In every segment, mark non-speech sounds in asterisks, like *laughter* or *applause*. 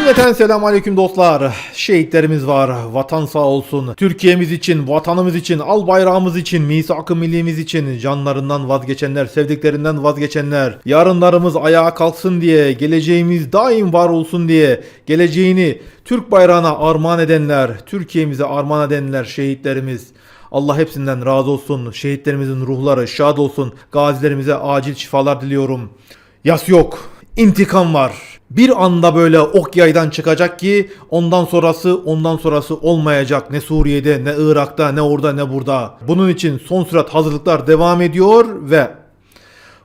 Cümleten selam aleyküm dostlar. Şehitlerimiz var. Vatan sağ olsun. Türkiye'miz için, vatanımız için, al bayrağımız için, misak-ı millimiz için canlarından vazgeçenler, sevdiklerinden vazgeçenler, yarınlarımız ayağa kalksın diye, geleceğimiz daim var olsun diye, geleceğini Türk bayrağına armağan edenler, Türkiye'mize armağan edenler şehitlerimiz. Allah hepsinden razı olsun. Şehitlerimizin ruhları şad olsun. Gazilerimize acil şifalar diliyorum. Yas yok. İntikam var. Bir anda böyle ok yaydan çıkacak ki ondan sonrası ondan sonrası olmayacak. Ne Suriye'de ne Irak'ta ne orada ne burada. Bunun için son sürat hazırlıklar devam ediyor ve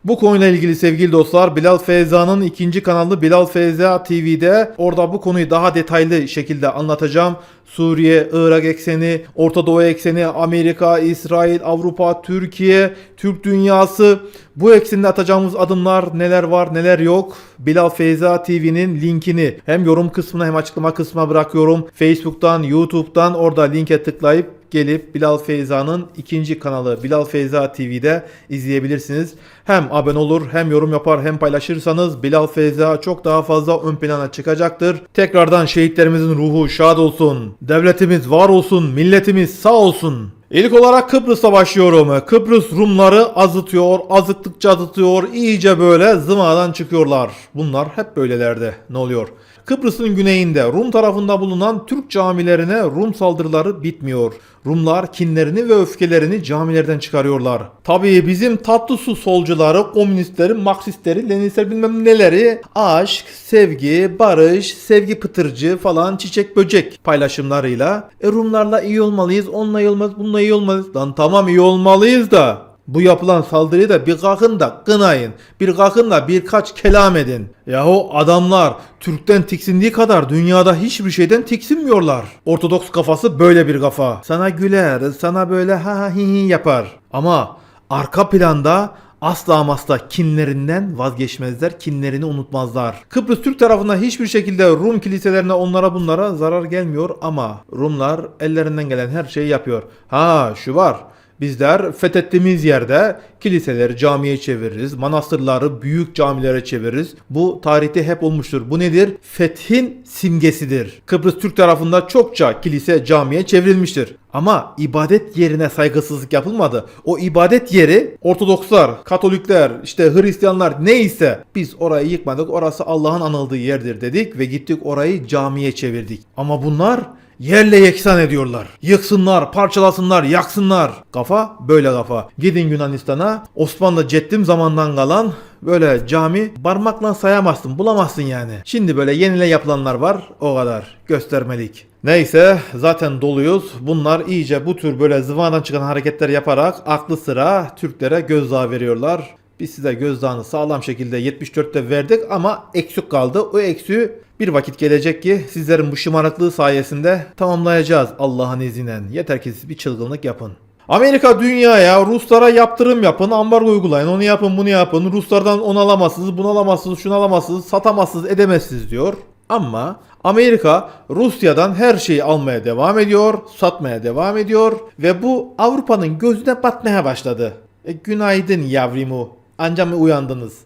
bu konuyla ilgili sevgili dostlar Bilal Feyza'nın ikinci kanalı Bilal Feyza TV'de orada bu konuyu daha detaylı şekilde anlatacağım. Suriye, Irak ekseni, Orta Doğu ekseni, Amerika, İsrail, Avrupa, Türkiye, Türk dünyası bu eksende atacağımız adımlar neler var neler yok. Bilal Feyza TV'nin linkini hem yorum kısmına hem açıklama kısmına bırakıyorum. Facebook'tan, YouTube'dan orada linke tıklayıp gelip Bilal Feyza'nın ikinci kanalı Bilal Feyza TV'de izleyebilirsiniz. Hem abone olur hem yorum yapar hem paylaşırsanız Bilal Feyza çok daha fazla ön plana çıkacaktır. Tekrardan şehitlerimizin ruhu şad olsun. Devletimiz var olsun. Milletimiz sağ olsun. İlk olarak Kıbrıs'a başlıyorum. Kıbrıs Rumları azıtıyor, azıttıkça azıtıyor, iyice böyle zımadan çıkıyorlar. Bunlar hep böylelerde. Ne oluyor? Kıbrıs'ın güneyinde Rum tarafında bulunan Türk camilerine Rum saldırıları bitmiyor. Rumlar kinlerini ve öfkelerini camilerden çıkarıyorlar. Tabii bizim tatlı su solcuları, komünistleri, Marksistleri, Leninistler bilmem neleri aşk, sevgi, barış, sevgi pıtırcı falan çiçek böcek paylaşımlarıyla e, Rumlarla iyi olmalıyız, onunla iyi olmalıyız, bununla iyi olmalıyız. Lan tamam iyi olmalıyız da bu yapılan saldırıyı da bir kalkın da kınayın. Bir kalkın da birkaç kelam edin. Yahu adamlar Türk'ten tiksindiği kadar dünyada hiçbir şeyden tiksinmiyorlar. Ortodoks kafası böyle bir kafa. Sana güler, sana böyle ha ha hi hi yapar. Ama arka planda asla ama asla kinlerinden vazgeçmezler, kinlerini unutmazlar. Kıbrıs Türk tarafında hiçbir şekilde Rum kiliselerine onlara bunlara zarar gelmiyor ama Rumlar ellerinden gelen her şeyi yapıyor. Ha şu var. Bizler fethettiğimiz yerde kiliseleri camiye çeviririz, manastırları büyük camilere çeviririz. Bu tarihte hep olmuştur. Bu nedir? Fethin simgesidir. Kıbrıs Türk tarafında çokça kilise camiye çevrilmiştir. Ama ibadet yerine saygısızlık yapılmadı. O ibadet yeri Ortodokslar, Katolikler, işte Hristiyanlar neyse biz orayı yıkmadık. Orası Allah'ın anıldığı yerdir dedik ve gittik orayı camiye çevirdik. Ama bunlar yerle yeksan ediyorlar. Yıksınlar, parçalasınlar, yaksınlar. Kafa böyle kafa. Gidin Yunanistan'a Osmanlı Ceddim zamandan kalan böyle cami parmakla sayamazsın, bulamazsın yani. Şimdi böyle yenile yapılanlar var o kadar. Göstermelik. Neyse zaten doluyuz. Bunlar iyice bu tür böyle zıvanadan çıkan hareketler yaparak aklı sıra Türklere gözdağı veriyorlar. Biz size gözdağını sağlam şekilde 74'te verdik ama eksik kaldı. O eksiği bir vakit gelecek ki sizlerin bu şımarıklığı sayesinde tamamlayacağız Allah'ın izniyle. Yeter ki siz bir çılgınlık yapın. Amerika dünyaya Ruslara yaptırım yapın, ambargo uygulayın, onu yapın, bunu yapın. Ruslardan onu alamazsınız, bunu alamazsınız, şunu alamazsınız, satamazsınız, edemezsiniz diyor. Ama Amerika Rusya'dan her şeyi almaya devam ediyor, satmaya devam ediyor ve bu Avrupa'nın gözüne batmaya başladı. E, günaydın yavrimu. Anca mı uyandınız?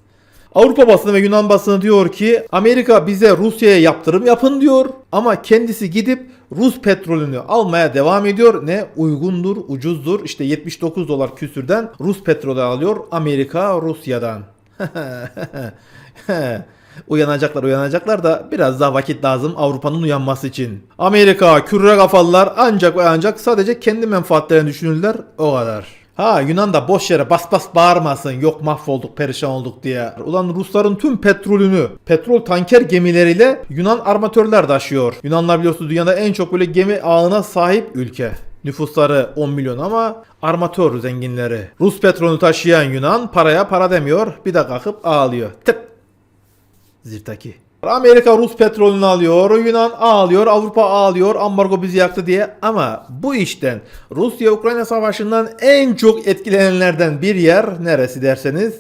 Avrupa basını ve Yunan basını diyor ki Amerika bize Rusya'ya yaptırım yapın diyor ama kendisi gidip Rus petrolünü almaya devam ediyor. Ne uygundur, ucuzdur. İşte 79 dolar küsürden Rus petrolü alıyor Amerika Rusya'dan. *laughs* Uyanacaklar uyanacaklar da biraz daha vakit lazım Avrupa'nın uyanması için. Amerika, kürre kafalılar ancak ve ancak sadece kendi menfaatlerini düşünürler o kadar. Ha Yunan da boş yere bas bas bağırmasın yok mahvolduk perişan olduk diye. Ulan Rusların tüm petrolünü petrol tanker gemileriyle Yunan armatörler taşıyor. Yunanlar biliyorsunuz dünyada en çok böyle gemi ağına sahip ülke. Nüfusları 10 milyon ama armatör zenginleri. Rus petrolünü taşıyan Yunan paraya para demiyor. Bir de kalkıp ağlıyor. Tıp. Zirtaki. Amerika Rus petrolünü alıyor, Yunan ağlıyor, Avrupa ağlıyor, ambargo bizi yaktı diye. Ama bu işten Rusya-Ukrayna savaşından en çok etkilenenlerden bir yer neresi derseniz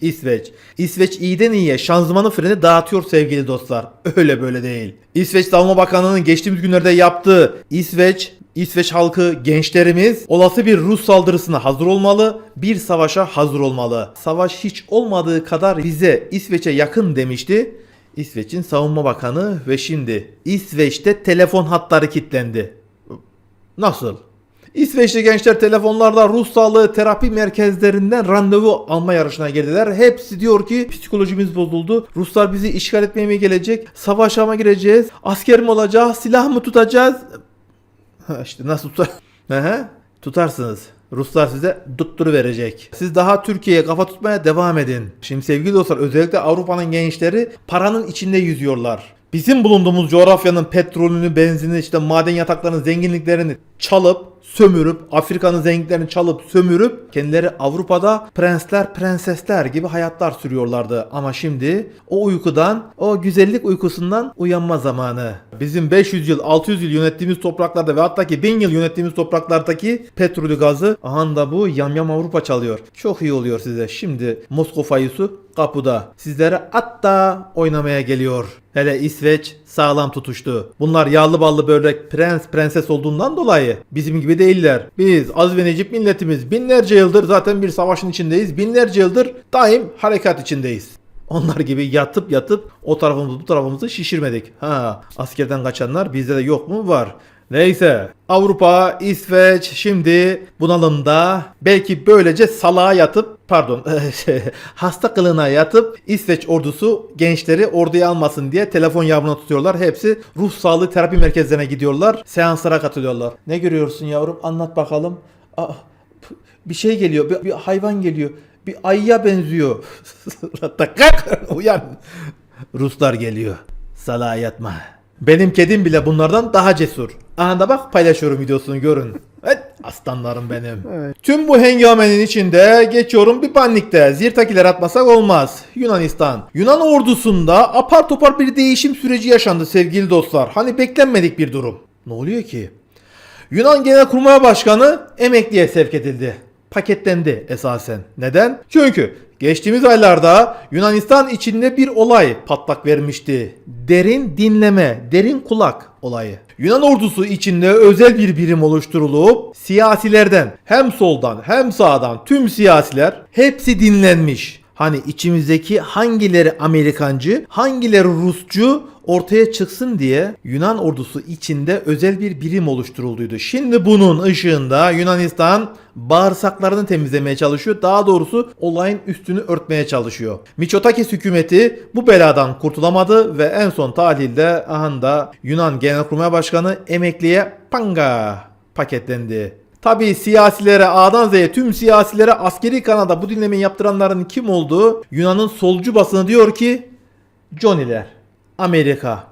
İsveç. İsveç iyiden iyiye şanzımanı freni dağıtıyor sevgili dostlar. Öyle böyle değil. İsveç Savunma Bakanlığı'nın geçtiğimiz günlerde yaptığı İsveç İsveç halkı, gençlerimiz olası bir Rus saldırısına hazır olmalı, bir savaşa hazır olmalı. Savaş hiç olmadığı kadar bize İsveç'e yakın demişti. İsveç'in savunma bakanı ve şimdi İsveç'te telefon hatları kilitlendi. Nasıl? İsveçli gençler telefonlarda ruh sağlığı terapi merkezlerinden randevu alma yarışına girdiler. Hepsi diyor ki psikolojimiz bozuldu. Ruslar bizi işgal etmeye mi gelecek? Savaşa mı gireceğiz? Asker mi olacağız? Silah mı tutacağız? İşte nasıl tutar? *laughs* Tutarsınız. Ruslar size tutturu verecek. Siz daha Türkiye'ye kafa tutmaya devam edin. Şimdi sevgili dostlar özellikle Avrupa'nın gençleri paranın içinde yüzüyorlar. Bizim bulunduğumuz coğrafyanın petrolünü, benzinini, işte maden yataklarının zenginliklerini çalıp, sömürüp, Afrika'nın zenginliklerini çalıp, sömürüp kendileri Avrupa'da prensler, prensesler gibi hayatlar sürüyorlardı. Ama şimdi o uykudan, o güzellik uykusundan uyanma zamanı. Bizim 500 yıl, 600 yıl yönettiğimiz topraklarda ve hatta ki 1000 yıl yönettiğimiz topraklardaki petrolü gazı aha bu yamyam Avrupa çalıyor. Çok iyi oluyor size. Şimdi Moskova kapıda. Sizlere hatta oynamaya geliyor. Hele İsveç sağlam tutuştu. Bunlar yağlı ballı börek prens prenses olduğundan dolayı bizim gibi değiller. Biz az ve necip milletimiz binlerce yıldır zaten bir savaşın içindeyiz. Binlerce yıldır daim harekat içindeyiz. Onlar gibi yatıp yatıp o tarafımızı bu tarafımızı şişirmedik. Ha askerden kaçanlar bizde de yok mu? Var. Neyse Avrupa, İsveç şimdi bunalımda belki böylece salağa yatıp pardon *laughs* hasta kılığına yatıp İsveç ordusu gençleri orduya almasın diye telefon yavruna tutuyorlar. Hepsi ruh sağlığı terapi merkezlerine gidiyorlar. Seanslara katılıyorlar. Ne görüyorsun yavrum? Anlat bakalım. Aa, bir şey geliyor. Bir, bir hayvan geliyor. Bir ayıya benziyor. *laughs* Kalk, Uyan. Ruslar geliyor. Salağa yatma. Benim kedim bile bunlardan daha cesur. Aha da bak paylaşıyorum videosunu görün. Evet aslanlarım benim. Tüm bu hengamenin içinde geçiyorum bir panikte. Zirtakiler atmasak olmaz. Yunanistan. Yunan ordusunda apar topar bir değişim süreci yaşandı sevgili dostlar. Hani beklenmedik bir durum. Ne oluyor ki? Yunan Genelkurmay Başkanı emekliye sevk edildi. Paketlendi esasen. Neden? Çünkü geçtiğimiz aylarda Yunanistan içinde bir olay patlak vermişti. Derin dinleme, derin kulak olayı. Yunan ordusu içinde özel bir birim oluşturulup siyasilerden hem soldan hem sağdan tüm siyasiler hepsi dinlenmiş. Hani içimizdeki hangileri Amerikancı, hangileri Rusçu ortaya çıksın diye Yunan ordusu içinde özel bir birim oluşturulduydu. Şimdi bunun ışığında Yunanistan bağırsaklarını temizlemeye çalışıyor. Daha doğrusu olayın üstünü örtmeye çalışıyor. Mitsotakis hükümeti bu beladan kurtulamadı ve en son tahlilde aha da Yunan Genelkurmay Başkanı emekliye panga paketlendi. Tabi siyasilere A'dan Z'ye tüm siyasilere askeri kanada bu dinlemeyi yaptıranların kim olduğu Yunan'ın solcu basını diyor ki Johnny'ler. Amerika.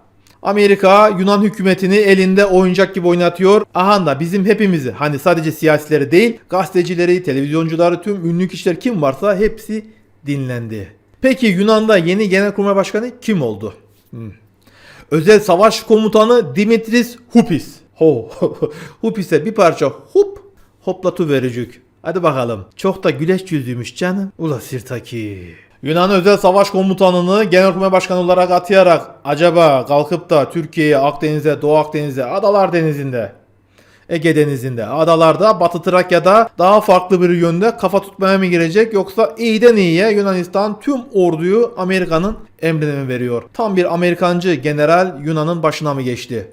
Amerika Yunan hükümetini elinde oyuncak gibi oynatıyor. Aha da bizim hepimizi hani sadece siyasileri değil gazetecileri, televizyoncuları, tüm ünlü kişiler kim varsa hepsi dinlendi. Peki Yunan'da yeni genelkurmay başkanı kim oldu? Hmm. Özel savaş komutanı Dimitris Hupis. Ho. Hupis'e bir parça hup hoplatı verecek. Hadi bakalım. Çok da güleç yüzlüymüş canım. Ula Sirtaki. Yunan özel savaş komutanını genelkurmay başkanı olarak atayarak acaba kalkıp da Türkiye'ye, Akdeniz'e, Doğu Akdeniz'e, Adalar Denizi'nde Ege Denizi'nde, adalarda, Batı Trakya'da daha farklı bir yönde kafa tutmaya mı girecek yoksa iyiden iyiye Yunanistan tüm orduyu Amerika'nın emrine mi veriyor? Tam bir Amerikancı general Yunan'ın başına mı geçti?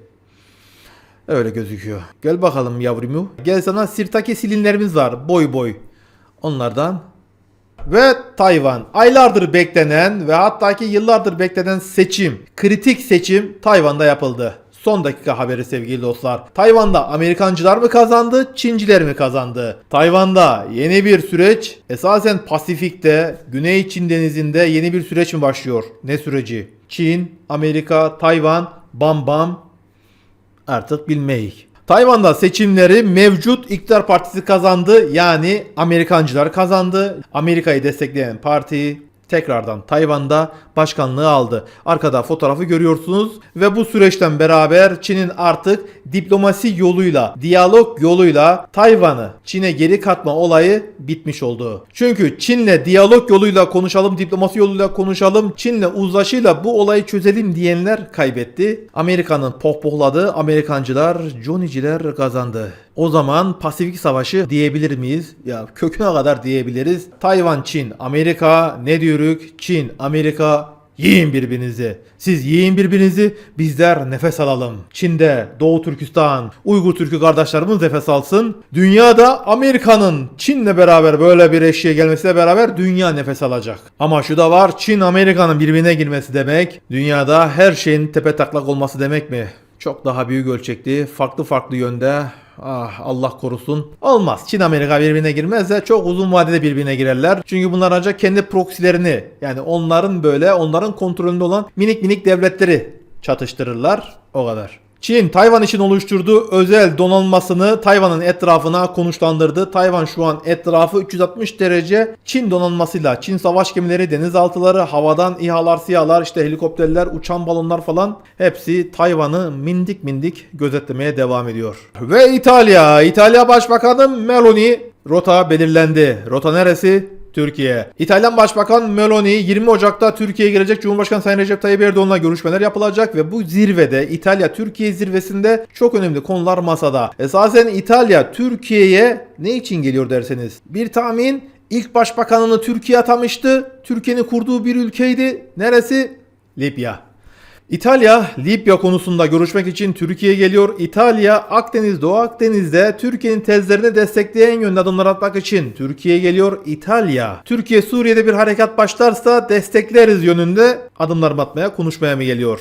Öyle gözüküyor. Gel bakalım yavrumu. Gel sana sirtaki silinlerimiz var. Boy boy. Onlardan. Ve Tayvan. Aylardır beklenen ve hatta ki yıllardır beklenen seçim. Kritik seçim Tayvan'da yapıldı. Son dakika haberi sevgili dostlar. Tayvan'da Amerikancılar mı kazandı, Çinciler mi kazandı? Tayvan'da yeni bir süreç, esasen Pasifik'te, Güney Çin denizinde yeni bir süreç mi başlıyor? Ne süreci? Çin, Amerika, Tayvan, bam bam artık bilmeyik. Tayvan'da seçimleri mevcut iktidar partisi kazandı. Yani Amerikancılar kazandı. Amerika'yı destekleyen parti tekrardan Tayvan'da başkanlığı aldı. Arkada fotoğrafı görüyorsunuz ve bu süreçten beraber Çin'in artık diplomasi yoluyla, diyalog yoluyla Tayvan'ı Çin'e geri katma olayı bitmiş oldu. Çünkü Çin'le diyalog yoluyla konuşalım, diplomasi yoluyla konuşalım, Çin'le uzlaşıyla bu olayı çözelim diyenler kaybetti. Amerika'nın pohpohladığı Amerikancılar, Johnny'ciler kazandı. O zaman Pasifik Savaşı diyebilir miyiz? Ya köküne kadar diyebiliriz. Tayvan, Çin, Amerika ne diyoruz? Çin, Amerika Yiyin birbirinizi. Siz yiyin birbirinizi, bizler nefes alalım. Çin'de, Doğu Türkistan, Uygur Türkü kardeşlerimiz nefes alsın. Dünyada Amerika'nın Çin'le beraber böyle bir eşiğe gelmesiyle beraber dünya nefes alacak. Ama şu da var, Çin Amerika'nın birbirine girmesi demek, dünyada her şeyin tepe taklak olması demek mi? Çok daha büyük ölçekli, farklı farklı yönde Ah Allah korusun. Olmaz. Çin Amerika birbirine girmez de çok uzun vadede birbirine girerler. Çünkü bunlar ancak kendi proksilerini yani onların böyle onların kontrolünde olan minik minik devletleri çatıştırırlar. O kadar. Çin, Tayvan için oluşturduğu özel donanmasını Tayvan'ın etrafına konuşlandırdı. Tayvan şu an etrafı 360 derece Çin donanmasıyla, Çin savaş gemileri, denizaltıları, havadan İHA'lar, SİHA'lar, işte helikopterler, uçan balonlar falan hepsi Tayvan'ı mindik mindik gözetlemeye devam ediyor. Ve İtalya, İtalya Başbakanı Meloni rota belirlendi. Rota neresi? Türkiye. İtalyan Başbakan Meloni 20 Ocak'ta Türkiye'ye gelecek Cumhurbaşkanı Sayın Recep Tayyip Erdoğan'la görüşmeler yapılacak ve bu zirvede İtalya Türkiye zirvesinde çok önemli konular masada. Esasen İtalya Türkiye'ye ne için geliyor derseniz bir tahmin ilk başbakanını Türkiye atamıştı. Türkiye'nin kurduğu bir ülkeydi. Neresi? Libya. İtalya, Libya konusunda görüşmek için Türkiye'ye geliyor. İtalya, Akdeniz, Doğu Akdeniz'de Türkiye'nin tezlerini destekleyen yönde adımlar atmak için Türkiye'ye geliyor. İtalya, Türkiye Suriye'de bir harekat başlarsa destekleriz yönünde adımlar atmaya, konuşmaya mı geliyor?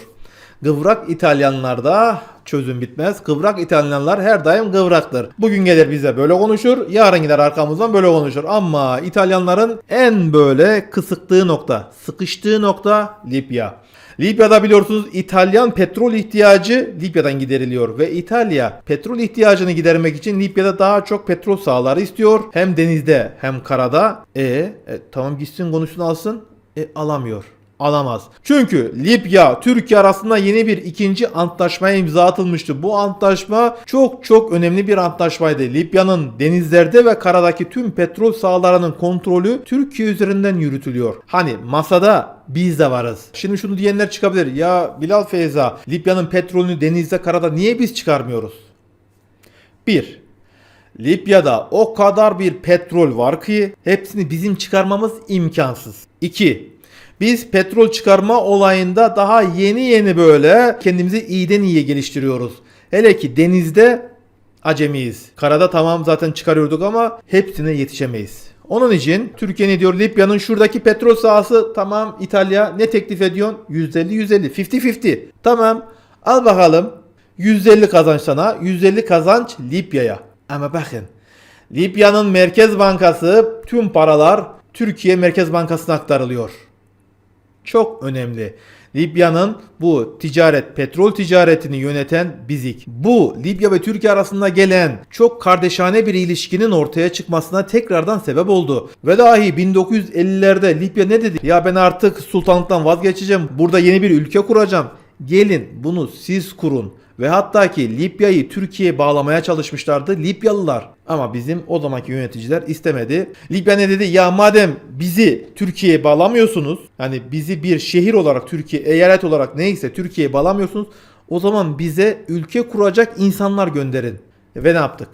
Kıvrak İtalyanlarda çözüm bitmez. Kıvrak İtalyanlar her daim kıvraktır. Bugün gelir bize böyle konuşur, yarın gider arkamızdan böyle konuşur. Ama İtalyanların en böyle kısıktığı nokta, sıkıştığı nokta Libya. Libya'da biliyorsunuz İtalyan petrol ihtiyacı Libya'dan gideriliyor ve İtalya petrol ihtiyacını gidermek için Libya'da daha çok petrol sahaları istiyor. Hem denizde hem karada. E, e tamam gitsin konuşsun alsın. E alamıyor alamaz. Çünkü Libya, Türkiye arasında yeni bir ikinci antlaşmaya imza atılmıştı. Bu antlaşma çok çok önemli bir antlaşmaydı. Libya'nın denizlerde ve karadaki tüm petrol sahalarının kontrolü Türkiye üzerinden yürütülüyor. Hani masada biz de varız. Şimdi şunu diyenler çıkabilir. Ya Bilal Feyza, Libya'nın petrolünü denizde karada niye biz çıkarmıyoruz? 1. Libya'da o kadar bir petrol var ki hepsini bizim çıkarmamız imkansız. 2. Biz petrol çıkarma olayında daha yeni yeni böyle kendimizi iyiden iyiye geliştiriyoruz. Hele ki denizde acemiyiz. Karada tamam zaten çıkarıyorduk ama hepsine yetişemeyiz. Onun için Türkiye ne diyor Libya'nın şuradaki petrol sahası tamam İtalya ne teklif ediyorsun? %50 %50 50-50. Tamam al bakalım 150 kazanç sana 150 kazanç Libya'ya. Ama bakın Libya'nın Merkez Bankası tüm paralar Türkiye Merkez Bankası'na aktarılıyor çok önemli. Libya'nın bu ticaret, petrol ticaretini yöneten bizik. Bu Libya ve Türkiye arasında gelen çok kardeşane bir ilişkinin ortaya çıkmasına tekrardan sebep oldu. Ve dahi 1950'lerde Libya ne dedi? Ya ben artık sultanlıktan vazgeçeceğim. Burada yeni bir ülke kuracağım. Gelin bunu siz kurun. Ve hatta ki Libya'yı Türkiye'ye bağlamaya çalışmışlardı Libyalılar. Ama bizim o zamanki yöneticiler istemedi. Libya ne dedi? Ya madem bizi Türkiye'ye bağlamıyorsunuz, hani bizi bir şehir olarak Türkiye, eyalet olarak neyse Türkiye'ye bağlamıyorsunuz, o zaman bize ülke kuracak insanlar gönderin. Ve ne yaptık?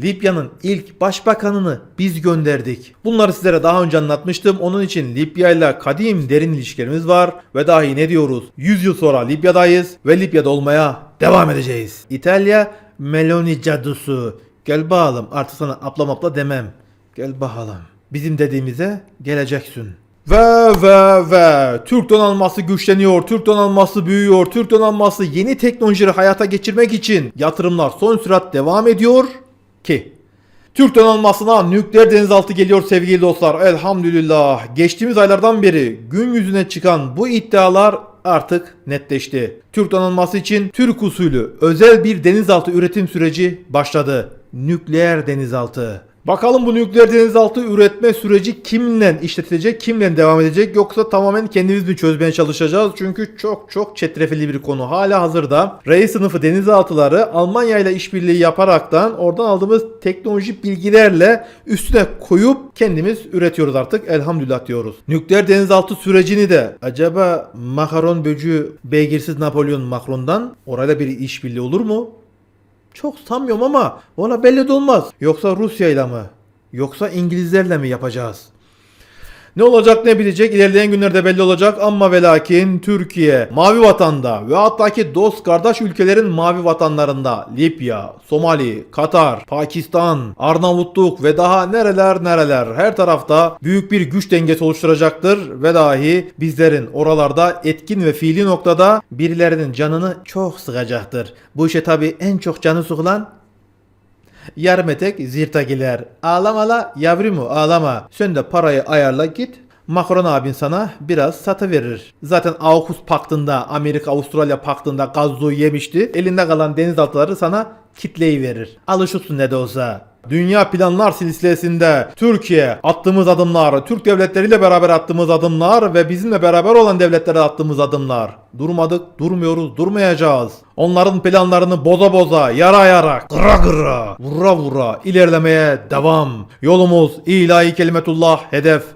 Libya'nın ilk başbakanını biz gönderdik. Bunları sizlere daha önce anlatmıştım. Onun için Libya ile kadim derin ilişkilerimiz var. Ve dahi ne diyoruz? 100 yıl sonra Libya'dayız ve Libya'da olmaya devam edeceğiz. İtalya Meloni cadısı. Gel bakalım artık sana ablam abla demem. Gel bakalım. Bizim dediğimize geleceksin. Ve ve ve Türk donanması güçleniyor, Türk donanması büyüyor, Türk donanması yeni teknolojileri hayata geçirmek için yatırımlar son sürat devam ediyor ki Türk donanmasına nükleer denizaltı geliyor sevgili dostlar. Elhamdülillah. Geçtiğimiz aylardan beri gün yüzüne çıkan bu iddialar artık netleşti. Türk donanması için Türk usulü özel bir denizaltı üretim süreci başladı. Nükleer denizaltı. Bakalım bu nükleer denizaltı üretme süreci kimle işletilecek, kimle devam edecek yoksa tamamen kendimiz mi çözmeye çalışacağız? Çünkü çok çok çetrefilli bir konu. Hala hazırda reis sınıfı denizaltıları Almanya ile işbirliği yaparaktan oradan aldığımız teknolojik bilgilerle üstüne koyup kendimiz üretiyoruz artık. Elhamdülillah diyoruz. Nükleer denizaltı sürecini de acaba makaron böcüğü beygirsiz Napolyon Macron'dan orayla bir işbirliği olur mu? Çok sanmıyorum ama ona belli de olmaz. Yoksa Rusya ile mi? Yoksa İngilizlerle mi yapacağız? Ne olacak ne bitecek? İlerleyen günlerde belli olacak. Ama ve lakin Türkiye mavi vatanda ve hatta ki dost kardeş ülkelerin mavi vatanlarında. Libya, Somali, Katar, Pakistan, Arnavutluk ve daha nereler nereler. Her tarafta büyük bir güç dengesi oluşturacaktır ve dahi bizlerin oralarda etkin ve fiili noktada birilerinin canını çok sıkacaktır. Bu işe tabi en çok canı sıkılan Yarmetek zirtagiler. Ağlama la yavrumu ağlama. Sen de parayı ayarla git. Macron abin sana biraz satı verir. Zaten AUKUS paktında, Amerika Avustralya paktında gazzoyu yemişti. Elinde kalan denizaltıları sana kitleyi verir. Alışırsın ne de olsa. Dünya planlar silsilesinde Türkiye attığımız adımlar, Türk devletleriyle beraber attığımız adımlar ve bizimle beraber olan devletlere attığımız adımlar. Durmadık, durmuyoruz, durmayacağız. Onların planlarını boza boza, yara yara, kıra kıra, vura vura ilerlemeye devam. Yolumuz ilahi kelimetullah hedef.